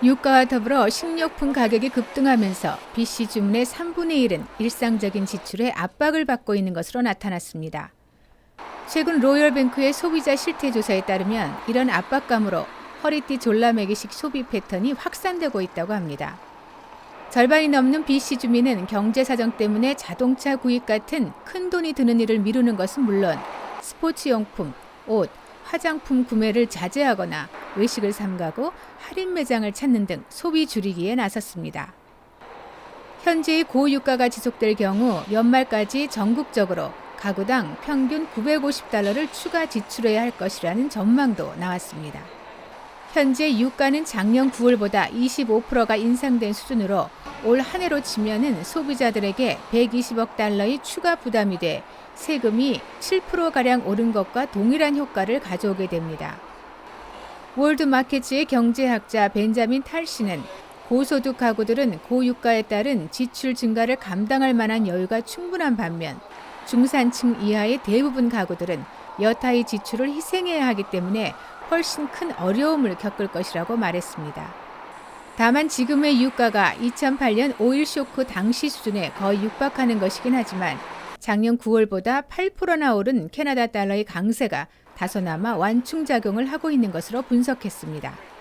유가와 더불어 식료품 가격이 급등하면서 BC 주문의 3분의 1은 일상적인 지출에 압박을 받고 있는 것으로 나타났습니다. 최근 로열뱅크의 소비자 실태 조사에 따르면 이런 압박감으로 허리띠 졸라매기식 소비 패턴이 확산되고 있다고 합니다. 절반이 넘는 BC 주민은 경제 사정 때문에 자동차 구입 같은 큰 돈이 드는 일을 미루는 것은 물론 스포츠용품, 옷, 화장품 구매를 자제하거나 외식을 삼가고 할인 매장을 찾는 등 소비 줄이기에 나섰습니다. 현재의 고유가가 지속될 경우 연말까지 전국적으로 가구당 평균 950달러를 추가 지출해야 할 것이라는 전망도 나왔습니다. 현재 유가는 작년 9월보다 25%가 인상된 수준으로 올 한 해로 치면은 소비자들에게 120억 달러의 추가 부담이 돼 세금이 7%가량 오른 것과 동일한 효과를 가져오게 됩니다. 월드마켓츠의 경제학자 벤자민 탈 씨는 고소득 가구들은 고유가에 따른 지출 증가를 감당할 만한 여유가 충분한 반면 중산층 이하의 대부분 가구들은 여타의 지출을 희생해야 하기 때문에 훨씬 큰 어려움을 겪을 것이라고 말했습니다. 다만 지금의 유가가 2008년 오일 쇼크 당시 수준에 거의 육박하는 것이긴 하지만 작년 9월보다 8%나 오른 캐나다 달러의 강세가 다소나마 완충작용을 하고 있는 것으로 분석했습니다.